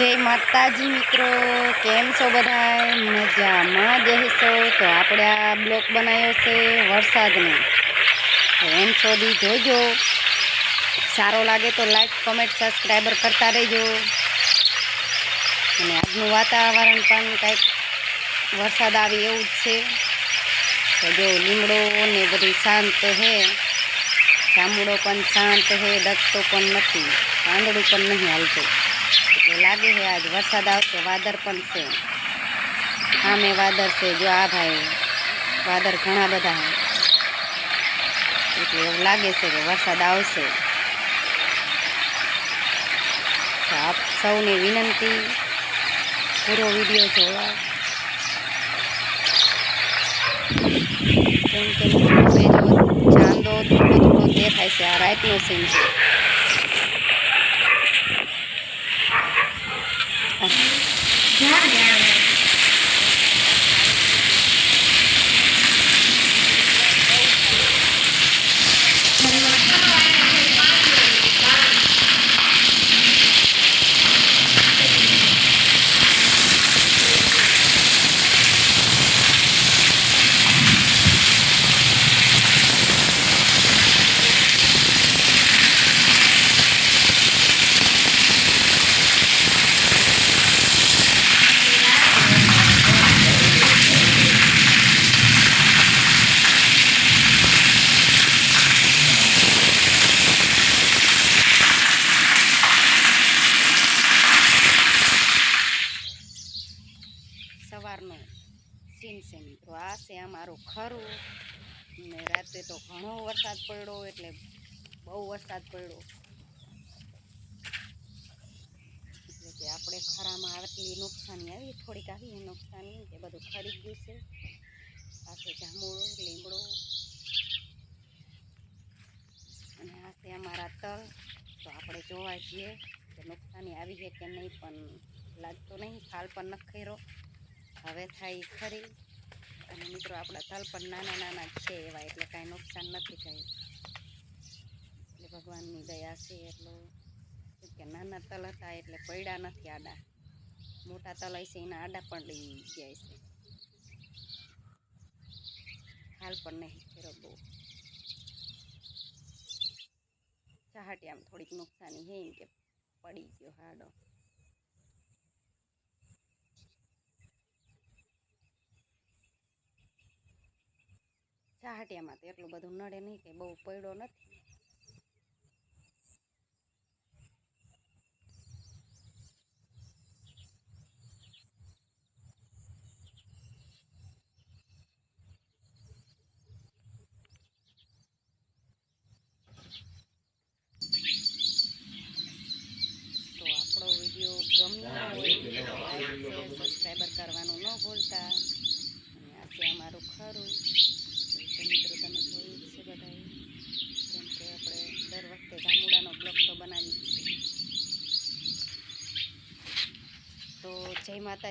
જય માતાજી મિત્રો કેમ છો બધા મજામાં જઈશો તો આપણે આ બ્લોક બનાવ્યો છે વરસાદનો તો એમ સુધી જોજો સારો લાગે તો લાઈક કમેન્ટ સબસ્ક્રાઈબર કરતા રહેજો અને આજનું વાતાવરણ પણ કંઈક વરસાદ આવે એવું જ છે તો જો લીમડો ને બધું શાંત છે જામુડો પણ શાંત છે દગતો પણ નથી પાંદડું પણ નહીં હાલતું એટલે લાગે છે આજ વરસાદ આવશે વાદળ પણ છે સામે વાદળ છે જો આ ભાઈ વાદળ ઘણા બધા છે એટલે એવું લાગે છે કે વરસાદ આવશે તો આપ સૌને વિનંતી પૂરો વિડીયો જોવા કેમ કે હવે જો ચાંદો થોડો થોડો દેખાય છે આ રાતનો સીન છે Daddy. સવારનો સીન છે મિત્રો આ છે અમારું ખરું. ને રાતે તો ઘણો વરસાદ પડ્યો એટલે બહુ વરસાદ પડ્યો. એટલે કે આપણે ખરામાં આટલી નુકસાની આવી, થોડીક આવી નુકસાની એ બધું ખરી ગયું છે. પાસે જાંબુડો, લીમડો. અને આ છે અમારા તલ. તો આપણે જોવા જઈએ કે નુકસાની આવી છે કે નહીં પણ લાગતો નહીં ખાલ પણ નખેરો હવે થાય ખરી. અને મિત્રો આપણા તલ પણ નાના નાના છે એવા, એટલે કાંઈ નુકસાન નથી થયું. એટલે ભગવાનની દયા છે એટલો. કે નાના તલ હતા એટલે પડ્યા નથી આડા. મોટા તલ હશે એના આડા પણ લઈ જાય છે. હાલ પણ નહીં ફેરો બહુ. ચાહટિયામાં થોડીક નુકસાની છે એમ કે પડી ગયો હાડો. ચાહટિયામાં તો એટલું બધું નડે નહીં કે બહુ પડ્યો નથી. Mataji.